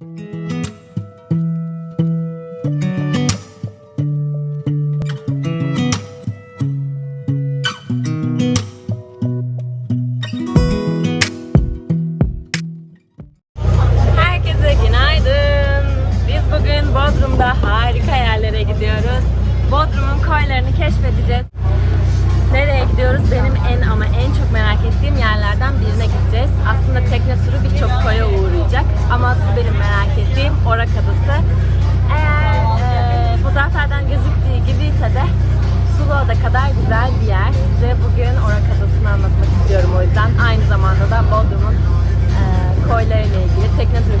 Mm-hmm. Nereye gidiyoruz? Benim en ama en çok merak ettiğim yerlerden birine gideceğiz. Aslında tekne turu birçok koya uğrayacak. Ama asıl benim merak ettiğim Orak Adası. Eğer e, fotoğraflardan gözüktüğü gibiyse de Suluada kadar güzel bir yer. Size bugün Orak Adası'nı anlatmak istiyorum o yüzden. Aynı zamanda da Bodrum'un e, koylarıyla ilgili, tekne turu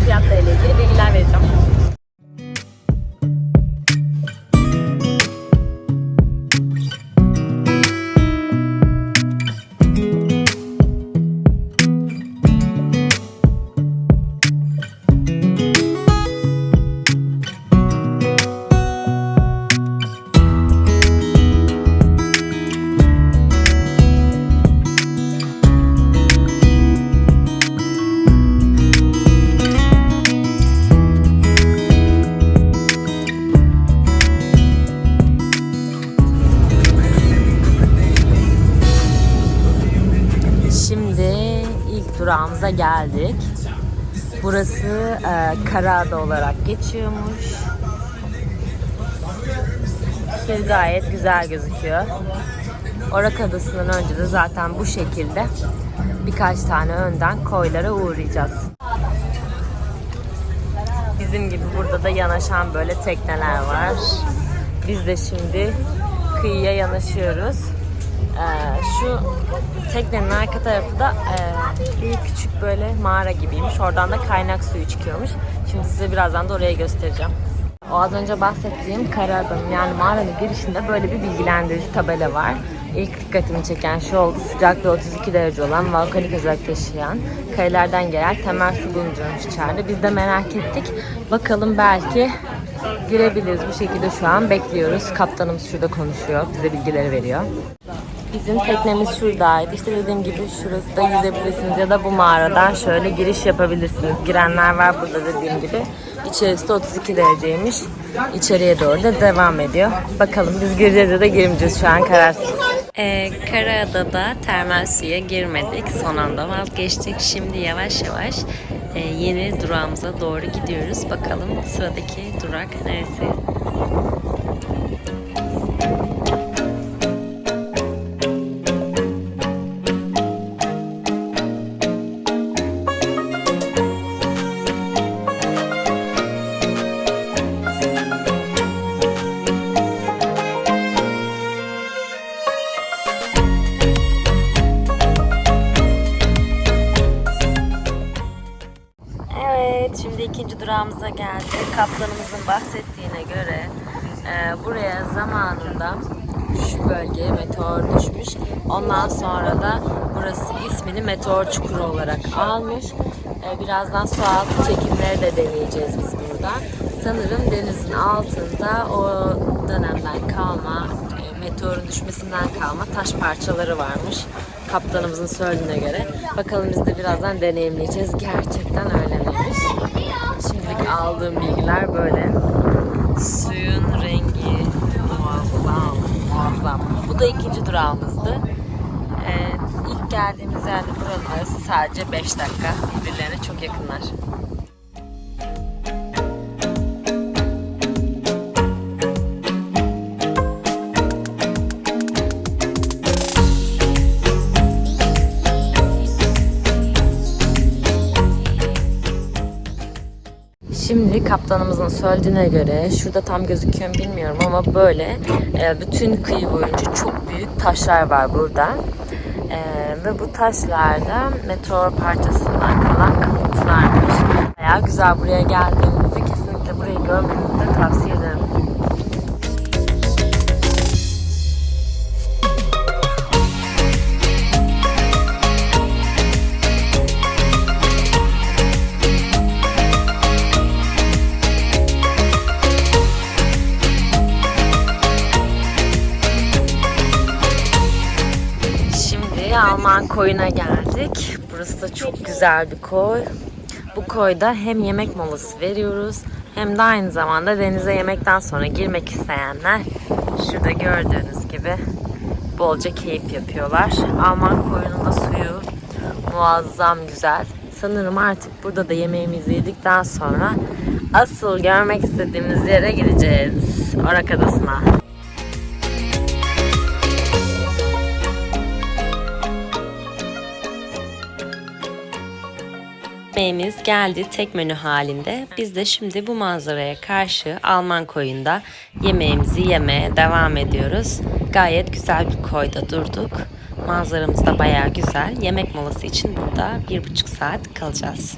Burası e, Karaada olarak geçiyormuş. Şehir gayet güzel gözüküyor. Orak Adası'ndan önce de zaten bu şekilde birkaç tane önden koylara uğrayacağız. Bizim gibi burada da yanaşan böyle tekneler var. Biz de şimdi kıyıya yanaşıyoruz. Ee, şu teknenin arka tarafı da e, bir küçük böyle mağara gibiymiş. Oradan da kaynak suyu çıkıyormuş. Şimdi size birazdan da oraya göstereceğim. O az önce bahsettiğim Karaada'nın yani mağaranın girişinde böyle bir bilgilendirici tabela var. İlk dikkatimi çeken şu oldu. Sıcaklığı 32 derece olan volkanik özellik taşıyan kayalardan gelen temel su bulunuyormuş içeride. Biz de merak ettik. Bakalım belki girebiliriz. Bu şekilde şu an bekliyoruz. Kaptanımız şurada konuşuyor. Bize bilgileri veriyor. Bizim teknemiz şuradaydı. İşte dediğim gibi şurası da yüzebilirsiniz ya da bu mağaradan şöyle giriş yapabilirsiniz. Girenler var burada dediğim gibi. İçerisi de 32 dereceymiş. İçeriye doğru da devam ediyor. Bakalım biz gireceğiz ya da girmeyeceğiz şu an kararsız. Ee, Karaada'da termal suya girmedik. Son anda vazgeçtik. Şimdi yavaş yavaş e, yeni durağımıza doğru gidiyoruz. Bakalım sıradaki durak neresi? Şu bölgeye meteor düşmüş. Ondan sonra da burası ismini meteor çukuru olarak almış. E, birazdan su altı çekimleri de deneyeceğiz biz burada. Sanırım denizin altında o dönemden kalma, e, meteorun düşmesinden kalma taş parçaları varmış. Kaptanımızın söylediğine göre. Bakalım biz de birazdan deneyimleyeceğiz. Gerçekten öyle miymiş? Şimdilik aldığım bilgiler böyle. Suyun rengi muazzam, muazzam. Bu da ikinci durağımızdı. Ee, ilk geldiğimiz yerde buranın arası sadece 5 dakika. Birbirlerine çok yakınlar. Kaptanımızın söylediğine göre şurada tam gözüküyor bilmiyorum ama böyle e, bütün kıyı boyunca çok büyük taşlar var burada. E, ve bu taşlarda meteor parçasından kalan kalıntılarmış. Bayağı güzel buraya geldiğinizde kesinlikle burayı görmenizi de tavsiye ederim. Alman koyuna geldik. Burası da çok güzel bir koy. Bu koyda hem yemek molası veriyoruz hem de aynı zamanda denize yemekten sonra girmek isteyenler şurada gördüğünüz gibi bolca keyif yapıyorlar. Alman koyunun da suyu muazzam güzel. Sanırım artık burada da yemeğimizi yedikten sonra asıl görmek istediğimiz yere gideceğiz. Orak Adası'na. Yemeğimiz geldi tek menü halinde. Biz de şimdi bu manzaraya karşı Alman koyunda yemeğimizi yemeye devam ediyoruz. Gayet güzel bir koyda durduk. Manzaramız da bayağı güzel. Yemek molası için burada bir buçuk saat kalacağız.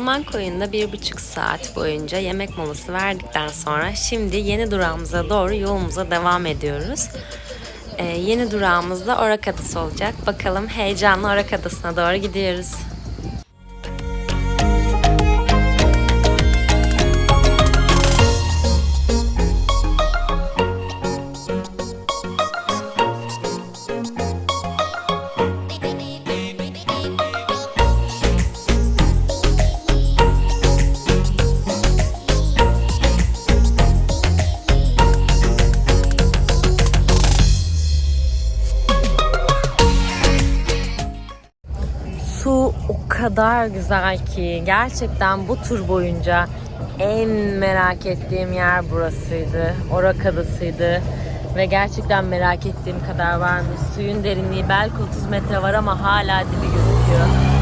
Alman koyunda bir buçuk saat boyunca yemek molası verdikten sonra şimdi yeni durağımıza doğru yolumuza devam ediyoruz. Ee, yeni durağımız da Orak Adası olacak. Bakalım heyecanla Orak Adası'na doğru gidiyoruz. Kadar güzel ki gerçekten bu tur boyunca en merak ettiğim yer burasıydı. Orak Adası'ydı. Ve gerçekten merak ettiğim kadar varmış. Suyun derinliği belki 30 metre var ama hala dibi gözüküyor.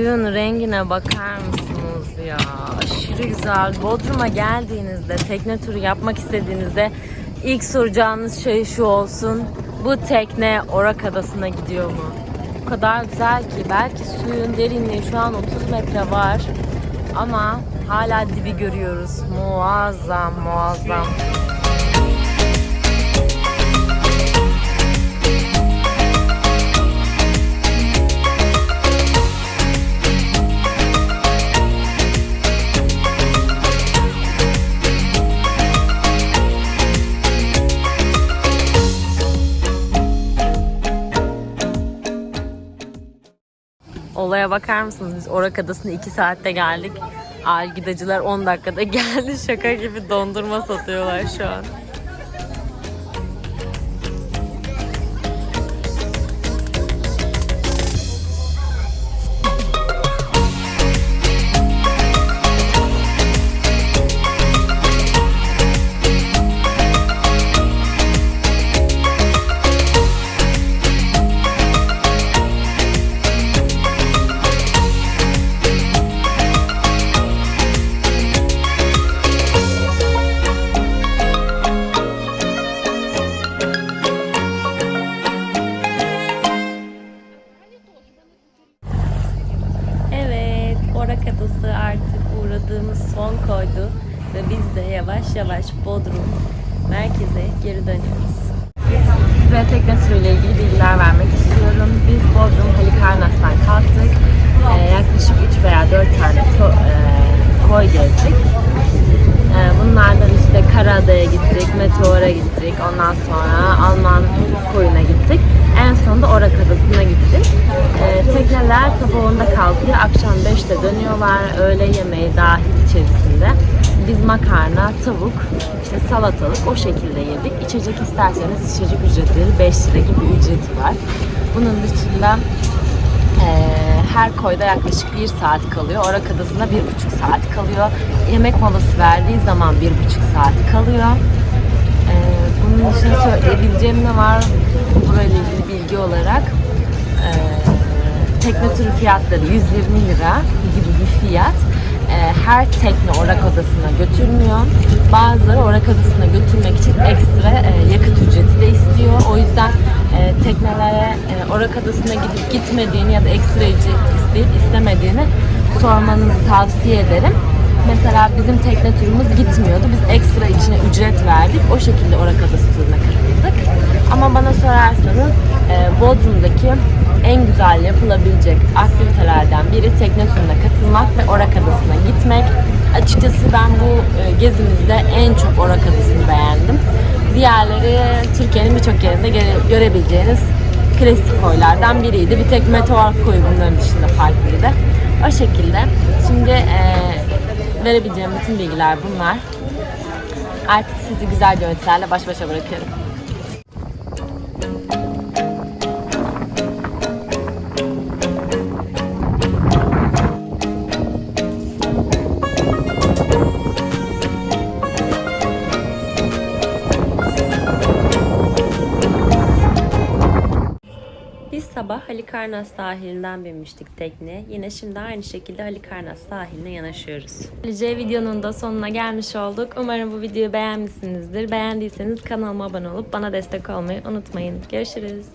Suyun rengine bakar mısınız ya? Aşırı güzel. Bodrum'a geldiğinizde, tekne turu yapmak istediğinizde ilk soracağınız şey şu olsun. Bu tekne Orak Adası'na gidiyor mu? O kadar güzel ki belki suyun derinliği şu an 30 metre var. Ama hala dibi görüyoruz. Muazzam, muazzam. Olaya bakar mısınız? Biz Orak Adası'na 2 saatte geldik. Algidacılar 10 dakikada geldi. Şaka gibi dondurma satıyorlar şu an. Tekne turuyla ilgili bilgiler vermek istiyorum. Biz Bodrum Halikarnas'tan kalktık. Ee, yaklaşık 3 veya 4 tane to- e, koy gezdik. Ee, bunlardan işte Karaada'ya gittik, Meteor'a gittik, ondan sonra Alman koyuna gittik. En sonunda Orak Adası'na gittik. Ee, tekneler sabah 10'da kalkıyor, akşam 5'te dönüyorlar. Öğle yemeği dahil içerisinde. Biz makarna, tavuk, işte salatalık o şekilde yedik. İçecek isterseniz içecek ücretleri 5 lira gibi ücreti var. Bunun dışında her koyda yaklaşık bir saat kalıyor. Orak Adası'na bir buçuk saat kalıyor. Yemek molası verdiği zaman bir buçuk saat kalıyor. Ee, bunun dışında söyleyebileceğim ne var burayla ilgili bilgi olarak? Ee, tekne turu fiyatları 120 lira gibi bir fiyat. Ee, her tekne Orak Adası'na götürmüyor. Bazıları Orak Adası'na götürmek için ekstra e, yakıt ücreti de istiyor. O yüzden e, teknelere e, Orak Adası'na gidip gitmediğini ya da ekstra ücret isteyip istemediğini sormanızı tavsiye ederim. Mesela bizim tekne turumuz gitmiyordu. Biz ekstra içine ücret verdik. O şekilde Orak Adası turuna katıldık. Ama bana sorarsanız e, Bodrum'daki en güzel yapılabilecek aktivitelerden biri tekne turuna katılmak ve Orak Adası'na gitmek. Açıkçası ben bu e, gezimizde en çok Orak Adası'nı beğendim. Diğerleri Türkiye'nin birçok yerinde göre- görebileceğiniz klasik koylardan biriydi. Bir tek Meteor koyu bunların dışında farklıydı. O şekilde. Şimdi e, verebileceğim bütün bilgiler bunlar. Artık sizi güzel görüntülerle baş başa bırakıyorum. Sabah Halikarnas sahilinden binmiştik tekneye. Yine şimdi aynı şekilde Halikarnas sahiline yanaşıyoruz. Böylece videonun da sonuna gelmiş olduk. Umarım bu videoyu beğenmişsinizdir. Beğendiyseniz kanalıma abone olup bana destek olmayı unutmayın. Görüşürüz.